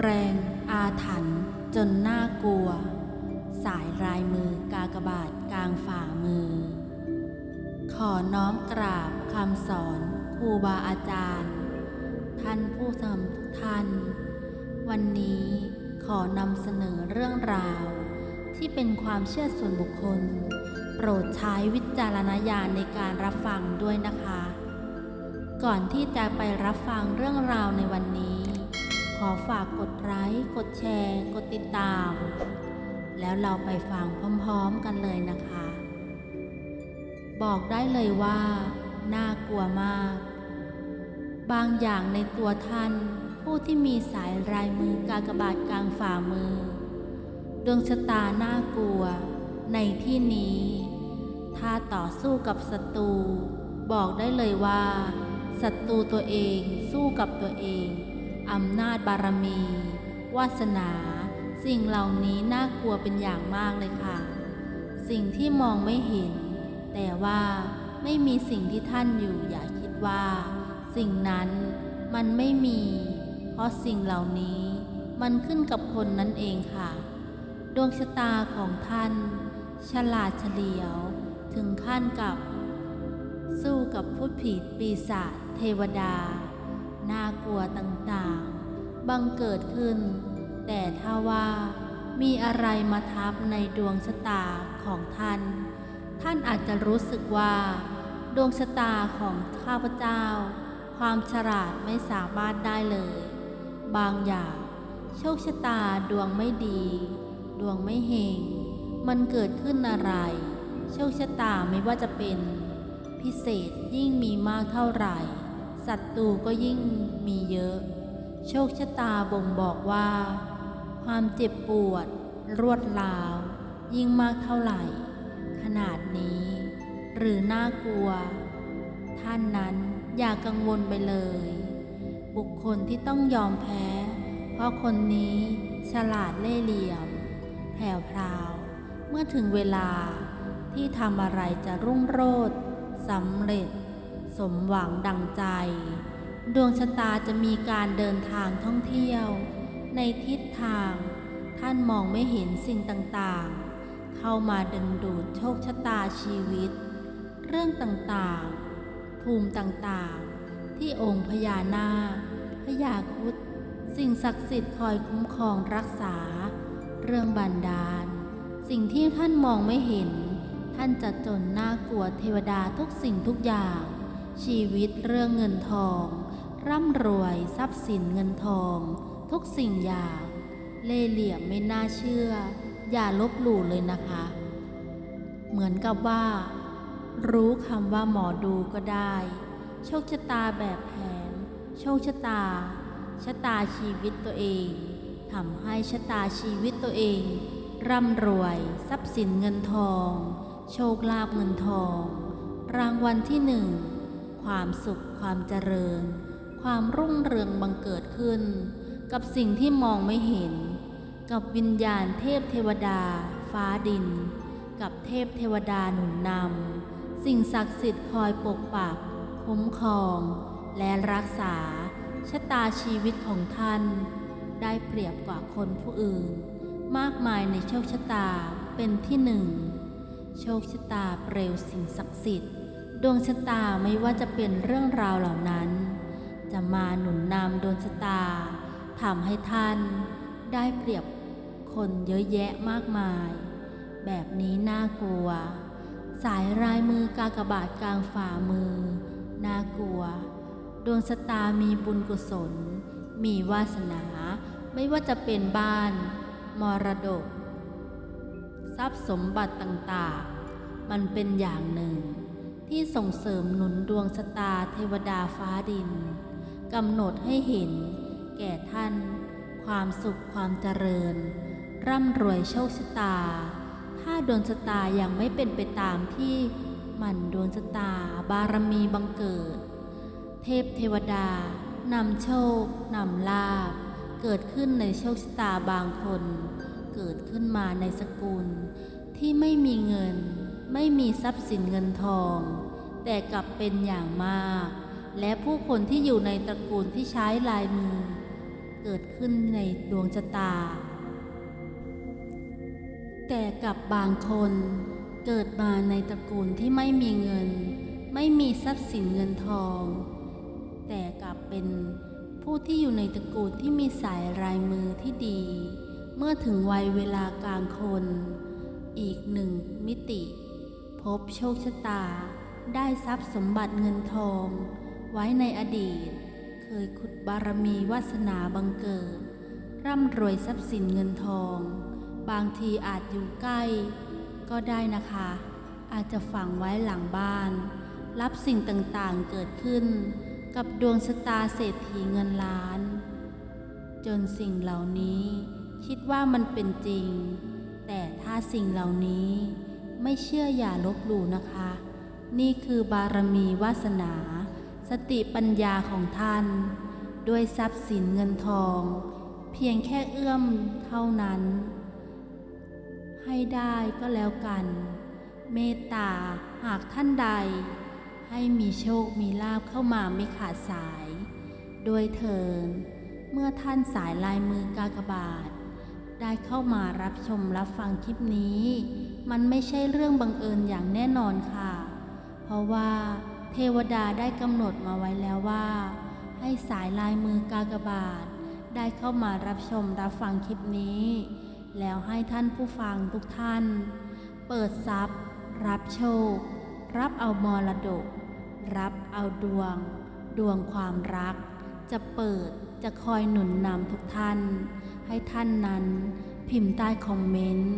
แรงอาถรรพ์จนน่ากลัว สายลายมือกากบาทกลางฝ่ามือ ขอน้อมกราบคำสอนครูบาอาจารย์ ท่านผู้ทำทุกท่าน วันนี้ขอนำเสนอเรื่องราว ที่เป็นความเชื่อส่วนบุคคล โปรดใช้วิจารณญาณในการรับฟังด้วยนะคะ ก่อนที่จะไปรับฟังเรื่องราวในวันนี้ ขอฝากกดไลค์ กดแชร์ กดติดตาม แล้วเราไปฟังพร้อมๆกันเลยนะคะ บอกได้เลยว่า น่ากลัวมาก บางอย่างในตัวท่าน ผู้ที่มีสายลายมือกากบาทกลางฝ่ามือ ดวงชะตาน่ากลัว ในที่นี้ ถ้าต่อสู้กับศัตรู บอกได้เลยว่าศัตรูตัวเองสู้กับตัวเอง อำนาจบารมี วาสนา สิ่งเหล่านี้น่ากลัวเป็นอย่างมากเลยค่ะ สิ่งที่มองไม่เห็น แต่ว่าไม่มีสิ่งที่ท่านอยู่อย่าคิดว่า สิ่งนั้นมันไม่มี เพราะสิ่งเหล่านี้มันขึ้นกับคนนั่นเองค่ะ ดวงชะตาของท่าน ฉลาดเฉลียว ถึงขั้นกับ สู้กับพูดผิดปีศาจเทวดา น่ากลัวต่างๆ บังเกิดขึ้น แต่ถ้าว่ามีอะไรมาทับในดวงชะตาของท่าน ท่านอาจจะรู้สึกว่า ดวงชะตาของข้าพเจ้า ความฉลาดไม่สามารถได้เลย บางอย่าง โชคชะตาดวงไม่ดี ดวงไม่เฮงมันเกิดขึ้นอะไร โชคชะตาไม่ว่าจะเป็น พิเศษยิ่งมีมากเท่าไหร่ ศัตรูก็ยิ่งมีเยอะ โชคชะตาบ่งบอกว่า ความเจ็บปวด รวดราว ยิ่งมากเท่าไหร่ ขนาดนี้ หรือน่ากลัว ท่านนั้นอย่ากังวลไปเลย บุคคลที่ต้องยอมแพ้ เพราะคนนี้ฉลาดเล่เหลี่ยม แผ่วพราว เมื่อถึงเวลาที่ทำอะไรจะรุ่งโรจน์สำเร็จ สมหวังดังใจ ดวงชะตาจะมีการเดินทางท่องเที่ยว ในทิศทาง ท่านมองไม่เห็นสิ่งต่างๆ เข้ามาดึงดูดโชคชะตาชีวิต เรื่องต่างๆ ภูมิต่างๆ ที่องค์พญานาคพญาครุดสิ่งศักดิ์สิทธิ์คอยคุ้มครองรักษา เรื่องบันดาล สิ่งที่ท่านมองไม่เห็น ท่านจะจนน่ากลัวเทวดาทุกสิ่งทุกอย่าง ชีวิตเรื่องเงินทอง ร่ำรวยทรัพย์สินเงินทอง ทุกสิ่งอย่าง เล่เหลี่ยมไม่น่าเชื่อ อย่าลบหลู่เลยนะคะ เหมือนกับว่า รู้คำว่าหมอดูก็ได้ โชคชะตาแบบแผน โชคชะตา ชะตาชีวิตตัวเองทำให้ชะตาชีวิตตัวเอง ร่ำรวยทรัพย์สินเงินทอง โชคลาภเงินทอง รางวัลที่หนึ่ง ความสุขความเจริญ ความรุ่งเรืองบังเกิดขึ้น กับสิ่งที่มองไม่เห็น กับวิญญาณเทพเทวดา ฟ้าดิน กับเทพเทวดาหนุนนำสิ่งศักดิ์สิทธิ์คอยปกปักคุ้มครอง และรักษาชะตาชีวิตของท่าน ได้เปรียบกว่าคนผู้อื่น มากมายในโชคชะตาเป็นที่หนึ่งโชคชะตาเปลวสิ่งศักดิ์สิทธิ์ ดวงชะตาไม่ว่าจะเป็นเรื่องราวเหล่านั้น จะมาหนุนนำดวงชะตาทำให้ท่านได้เปรียบคนเยอะแยะมากมาย แบบนี้น่ากลัว สายรายมือกากบาทกลางฝ่ามือ น่ากลัว ดวงชะตามีบุญกุศล มีวาสนา ไม่ว่าจะเป็นบ้าน มรดก ทรัพย์สมบัติต่างๆ มันเป็นอย่างหนึ่ง ที่ส่งเสริมหนุนดวงชะตาเทวดาฟ้าดินกำหนดให้เห็น แก่ท่าน ความสุขความเจริญ ร่ำรวยโชคชะตา ถ้าดวงชะตายังไม่เป็นไปตามที่มันดวงชะตาบารมีบังเกิด เทพเทวดานำโชคนำลาภเกิดขึ้นในโชคชะตาบางคน เกิดขึ้นมาในสกุลที่ไม่มีเงิน ไม่มีทรัพย์สินเงินทอง แต่กลับเป็นอย่างมาก และผู้คนที่อยู่ในตระกูลที่ใช้ลายมือ เกิดขึ้นในดวงชะตา แต่กับบางคนเกิดมาในตระกูลที่ไม่มีเงิน ไม่มีทรัพย์สินเงินทอง แต่กลับเป็นผู้ที่อยู่ในตระกูลที่มีสายลายมือที่ดี เมื่อถึงวัยเวลากลางคน อีกหนึ่งมิติ บโชคชะตา ได้ทรัพย์สมบัติเงินทอง ไว้ในอดีต เคยขุดบารมีวาสนาบังเกิด ร่ำรวยทรัพย์สินเงินทอง บางทีอาจอยู่ใกล้ ก็ได้นะคะ อาจจะฝังไว้หลังบ้าน รับสิ่งต่างๆเกิดขึ้น กับดวงชะตาเศรษฐีเงินล้าน จนสิ่งเหล่านี้คิดว่ามันเป็นจริง แต่ถ้าสิ่งเหล่านี้ ไม่เชื่ออย่าลบหลู่นะคะ นี่คือบารมีวาสนา สติปัญญาของท่าน ด้วยทรัพย์สินเงินทอง เพียงแค่เอื้อมเท่านั้น ให้ได้ก็แล้วกัน เมตตาหากท่านใด ให้มีโชคมีลาภเข้ามาไม่ขาดสาย โดยเถินเมื่อท่านสายลายมือกากบาท ได้เข้ามารับชมรับฟังคลิปนี้ มันไม่ใช่เรื่องบังเอิญอย่างแน่นอนค่ะ เพราะว่าเทวดาได้กำหนดมาไว้แล้วว่า ให้สายลายมือกากบาท ได้เข้ามารับชมรับฟังคลิปนี้ แล้วให้ท่านผู้ฟังทุกท่าน เปิดทรัพย์ รับโชค รับเอามรดก รับเอาดวง ดวงความรัก จะเปิด จะคอยหนุนนำทุกท่าน ให้ท่านนั้นพิมพ์ใต้คอมเมนต์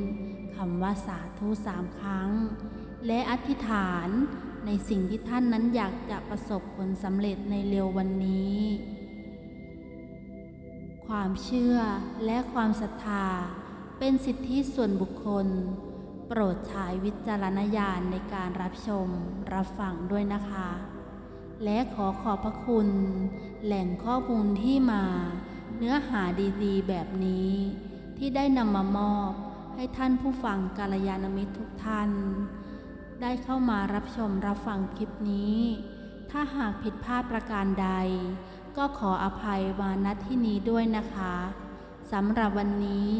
คำว่าสาธุสามครั้ง และอธิษฐานในสิ่งที่ท่านนั้นอยากจะประสบผลสำเร็จในเร็ววันนี้ ความเชื่อและความศรัทธาเป็นสิทธิส่วนบุคคล โปรดใช้วิจารณญาณในการรับชมรับฟังด้วยนะคะ และขอขอบพระคุณ แหล่งข้อมูลที่มา เนื้อหาดีๆ แบบนี้ ที่ได้นำมามอบ ให้ท่านผู้ฟังกาลยานมิตรทุกท่าน ได้เข้ามารับชมรับฟังคลิปนี้ ถ้าหากผิดพลาดประการใด ก็ขออภัยมาณที่นี้ด้วยนะคะสำหรับวันนี้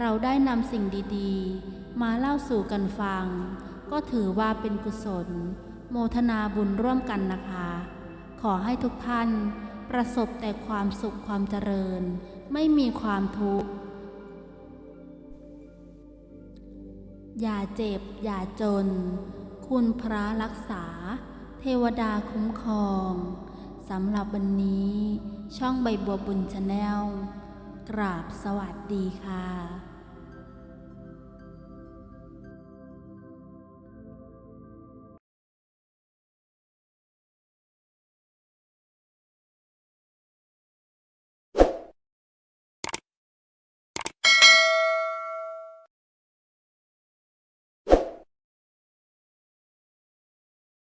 เราได้นำสิ่งดีๆ มาเล่าสู่กันฟัง ก็ถือว่าเป็นกุศล โมทนาบุญร่วมกันนะคะ ขอให้ทุกท่านประสบแต่ความสุขความเจริญ ไม่มีความทุกข์ อย่าเจ็บ อย่าจน คุณพระรักษา เทวดาคุ้มครองสำหรับวันนี้ช่องใบบัวบุญชาแนลกราบสวัสดีค่ะ